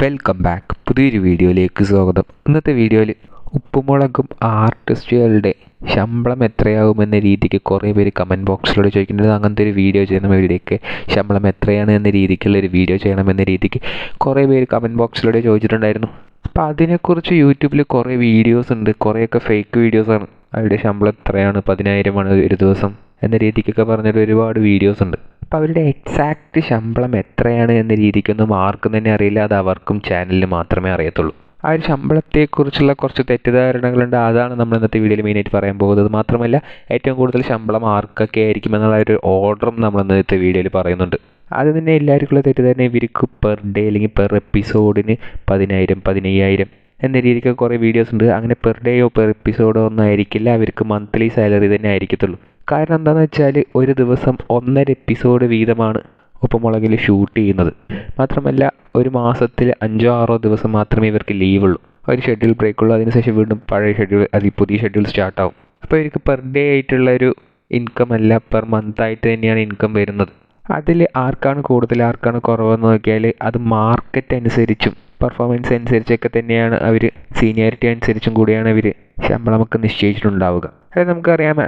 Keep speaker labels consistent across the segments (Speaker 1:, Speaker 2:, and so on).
Speaker 1: Welcome back പുതിയൊരു വീഡിയോയിലേക്ക് സ്വാഗതം. ഇന്നത്തെ വീഡിയോയിൽ ഉപ്പുമുളകും ആർട്ടിസ്റ്റുകളുടെ ശമ്പളം എത്രയാകുമെന്ന രീതിക്ക് കുറേ പേര് കമന്റ് ബോക്സിലൂടെ ചോദിക്കുന്നത് അങ്ങനത്തെ ഒരു വീഡിയോ ചെയ്യണം ഇവരുടെയൊക്കെ ശമ്പളം എത്രയാണ് എന്ന രീതിക്കുള്ള ഒരു വീഡിയോ ചെയ്യണമെന്ന രീതിക്ക് കുറേ പേര് കമന്റ് ബോക്സിലൂടെ ചോദിച്ചിട്ടുണ്ടായിരുന്നു. അപ്പോൾ അതിനെക്കുറിച്ച് യൂട്യൂബിൽ കുറേ വീഡിയോസ് ഉണ്ട്. കുറേയൊക്കെ ഫേക്ക് വീഡിയോസാണ് അവരുടെ ശമ്പളം എത്രയാണ്? പതിനായിരമാണ് ഒരു ദിവസം. എന്ന രീതിക്കൊക്കെ പറഞ്ഞിട്ട് ഒരുപാട് വീഡിയോസ് ഉണ്ട്. അപ്പോൾ അവരുടെ എക്സാക്റ്റ് ശമ്പളം എത്രയാണ് എന്ന രീതിക്കൊന്നും ആർക്കും തന്നെ അറിയില്ല. അത് അവർക്കും ചാനലിന് മാത്രമേ അറിയത്തുള്ളൂ. ആ ഒരു ശമ്പളത്തെക്കുറിച്ചുള്ള കുറച്ച് തെറ്റിദ്ധാരണകളുണ്ട്. അതാണ് നമ്മൾ ഇന്നത്തെ വീഡിയോയിൽ മെയിനായിട്ട് പറയാൻ പോകുന്നത്. മാത്രമല്ല ഏറ്റവും കൂടുതൽ ശമ്പളം ആർക്കൊക്കെ ആയിരിക്കും എന്നുള്ള ഒരു ഓർഡറും നമ്മൾ ഇന്നത്തെ വീഡിയോയിൽ പറയുന്നുണ്ട്. അത് തന്നെ എല്ലാവർക്കുള്ള തെറ്റിദ്ധാരണ. ഇവർക്ക് പെർ ഡേ അല്ലെങ്കിൽ പെർ എപ്പിസോഡിന് പതിനായിരം പതിനയ്യായിരം എന്ന രീതിക്ക് കുറേ വീഡിയോസ് ഉണ്ട്. അങ്ങനെ പെർ ഡേയോ പെർ എപ്പിസോഡോ ഒന്നും ആയിരിക്കില്ല. അവർക്ക് മന്ത്ലി സാലറി തന്നെ ആയിരിക്കത്തുള്ളൂ. കാരണം എന്താണെന്ന് വെച്ചാൽ ഒരു ദിവസം ഒന്നര എപ്പിസോഡ് വീതമാണ് ഉപ്പുമുളകിൽ ഷൂട്ട് ചെയ്യുന്നത്. മാത്രമല്ല ഒരു മാസത്തിൽ അഞ്ചോ ആറോ ദിവസം മാത്രമേ ഇവർക്ക് ലീവുള്ളൂ ഒരു ഷെഡ്യൂൾ ബ്രേക്ക് ഉള്ളൂ. അതിനുശേഷം വീണ്ടും പഴയ ഷെഡ്യൂൾ അതിൽ പുതിയ ഷെഡ്യൂൾ സ്റ്റാർട്ട് ആവും. അപ്പോൾ ഇവർക്ക് പെർ ഡേ ആയിട്ടുള്ള ഒരു ഇൻകം അല്ല പെർ മന്ത് ആയിട്ട് തന്നെയാണ് ഇൻകം വരുന്നത്. അതിൽ ആർക്കാണ് കൂടുതൽ ആർക്കാണ് കുറവെന്ന് നോക്കിയാൽ അത് മാർക്കറ്റ് അനുസരിച്ചും പെർഫോമൻസ് അനുസരിച്ചൊക്കെ തന്നെയാണ് അവർ സീനിയോറിറ്റി അനുസരിച്ചും കൂടിയാണ് അവർ ശമ്പളമൊക്കെ നിശ്ചയിച്ചിട്ടുണ്ടാവുക. അതായത് നമുക്കറിയാം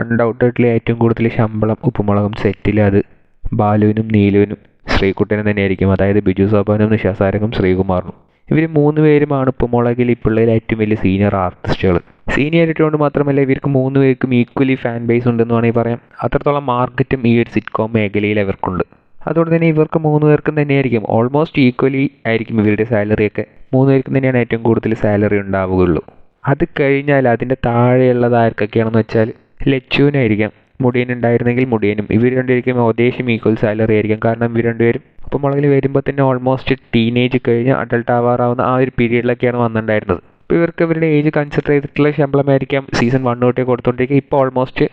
Speaker 1: അൺഡൗട്ടഡ്ലി ഏറ്റവും കൂടുതൽ ശമ്പളം ഉപ്പുമുളകും സെറ്റിൽ അത് ബാലുവിനും നീലുവിനും ശ്രീകുട്ടനും തന്നെയായിരിക്കും. അതായത് ബിജു സോപാനും നിഷാസാരംഗും ശ്രീകുമാറിനും. ഇവർ മൂന്ന് പേരുമാണ് ഉപ്പുമുളകിൽ ഇപ്പോഴുള്ള ഏറ്റവും വലിയ സീനിയർ ആർട്ടിസ്റ്റുകൾ സീനിയർ കൊണ്ട് മാത്രമല്ല ഇവർക്ക് മൂന്ന് പേർക്കും ഈക്വലി ഫാൻ ബേസ് ഉണ്ടെന്ന് വേണമെങ്കിൽ പറയാം. അത്രത്തോളം മാർക്കറ്റും ഈ ഒരു സിറ്റ്കോം മേഖലയിൽ അവർക്കുണ്ട്. അതുകൊണ്ട് തന്നെ ഇവർക്ക് മൂന്ന് പേർക്കും തന്നെയായിരിക്കും ഓൾമോസ്റ്റ് ഈക്വലി ആയിരിക്കും ഇവരുടെ സാലറിയൊക്കെ മൂന്ന് പേർക്കും തന്നെയാണ് ഏറ്റവും കൂടുതൽ സാലറി ഉണ്ടാവുകയുള്ളൂ. അത് കഴിഞ്ഞാൽ അതിന്റെ താഴെയുള്ളത് ആർക്കൊക്കെയാണെന്ന് വെച്ചാൽ ലച്ചുവിനായിരിക്കാം മുടിയൻ ഉണ്ടായിരുന്നെങ്കിൽ മുടിയനും. ഇവർ രണ്ടുപേർക്കും ഏകദേശം ഈക്വൽ സാലറി ആയിരിക്കും. കാരണം ഇവർ രണ്ടുപേരും അപ്പം മുളകിൽ വരുമ്പോൾ തന്നെ ഓൾമോസ്റ്റ് ടീനേജ് കഴിഞ്ഞ് അഡൾട്ട് ആവാറാവുന്ന ആ ഒരു പീരീഡിലൊക്കെയാണ് വന്നിട്ടുണ്ടായിരുന്നത്. ഇപ്പോൾ ഇവർക്ക് ഇവരുടെ ഏജ് കൺസിഡർ ചെയ്തിട്ടുള്ള ശമ്പളമായിരിക്കാം. സീസൺ വൺ തൊട്ടേ കൊടുത്തുകൊണ്ടിരിക്കുക ഇപ്പോൾ ഓൾമോസ്റ്റ്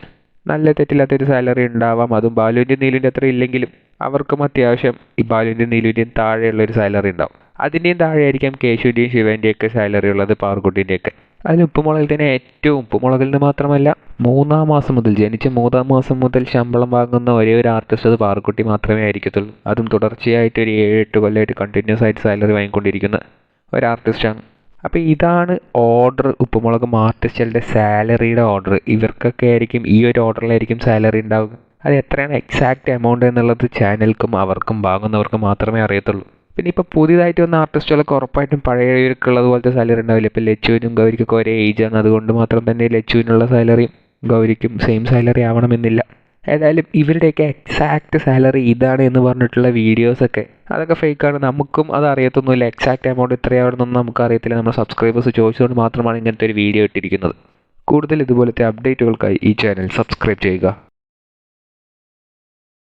Speaker 1: നല്ല തെറ്റില്ലാത്തൊരു സാലറി ഉണ്ടാവാം. അതും ബാലുവിന്റെ നീലുവിന്റെ അത്ര ഇല്ലെങ്കിലും അവർക്കും അത്യാവശ്യം ഈ ബാലുവിന്റെ നീലുവിന്റെയും താഴെയുള്ള ഒരു സാലറി ഉണ്ടാവും. അതിന്റെയും താഴെയായിരിക്കാം കേശുവിന്റെയും ശിവന്റെയൊക്കെ സാലറി ഉള്ളത് പാർക്കുട്ടിന്റെയൊക്കെ അതിൽ ഉപ്പുമുളകിൽ തന്നെ ഏറ്റവും ഉപ്പുമുളകിൽ നിന്ന് മാത്രമല്ല മൂന്നാം മാസം മുതൽ ജനിച്ച മൂന്നാം മാസം മുതൽ ശമ്പളം വാങ്ങുന്ന ഒരേ ഒരു ആർട്ടിസ്റ്റ് അത് പാറക്കുട്ടി മാത്രമേ ആയിരിക്കത്തുള്ളൂ. അതും തുടർച്ചയായിട്ട് ഒരു ഏഴ് എട്ട് കൊല്ലമായിട്ട് കണ്ടിന്യൂസ് ആയിട്ട് സാലറി വാങ്ങിക്കൊണ്ടിരിക്കുന്ന ഒരു ആർട്ടിസ്റ്റാണ് അപ്പോൾ ഇതാണ് ഓർഡർ ഉപ്പുമുളകും ആർട്ടിസ്റ്റുകളുടെ സാലറിയുടെ ഓർഡർ ഇവർക്കൊക്കെ ആയിരിക്കും ഈ ഒരു ഓർഡറിലായിരിക്കും സാലറി ഉണ്ടാവുക. അത് എത്രയാണ് എക്സാക്റ്റ് എമൗണ്ട് എന്നുള്ളത് ചാനൽക്കും അവർക്കും വാങ്ങുന്നവർക്കും മാത്രമേ അറിയത്തുള്ളൂ. പിന്നെ ഇപ്പോൾ പുതിയതായിട്ട് വന്ന ആർട്ടിസ്റ്റുകളൊക്കെ ഉറപ്പായിട്ടും പഴയവർക്കുള്ളത് പോലത്തെ സാലറി ഉണ്ടാവില്ല. ഇപ്പോൾ ലച്ചുവിനും ഗൗരിക്കൊക്കെ ഒരേ ആണ്. അതുകൊണ്ട് മാത്രം തന്നെ ലച്ചുവിനുള്ള സാലറിയും ഗൗരിക്കും സെയിം സാലറി ആവണമെന്നില്ല. ഏതായാലും ഇവരുടെയൊക്കെ എക്സാക്റ്റ് സാലറി ഇതാണ് എന്ന് പറഞ്ഞിട്ടുള്ള വീഡിയോസൊക്കെ അതൊക്കെ ഫേക്കാണ് നമുക്കും അത് അറിയത്തൊന്നുമില്ല. എക്സാക്റ്റ് എമൗണ്ട് എത്രയാവണമെന്നൊന്നും നമുക്ക് അറിയത്തില്ല. നമ്മൾ സബ്സ്ക്രൈബേഴ്സ് ചോദിച്ചുകൊണ്ട് മാത്രമാണ് ഇങ്ങനത്തെ ഒരു വീഡിയോ ഇട്ടിരിക്കുന്നത്. കൂടുതൽ ഇതുപോലത്തെ അപ്ഡേറ്റുകൾക്കായി ഈ ചാനൽ സബ്സ്ക്രൈബ് ചെയ്യുക.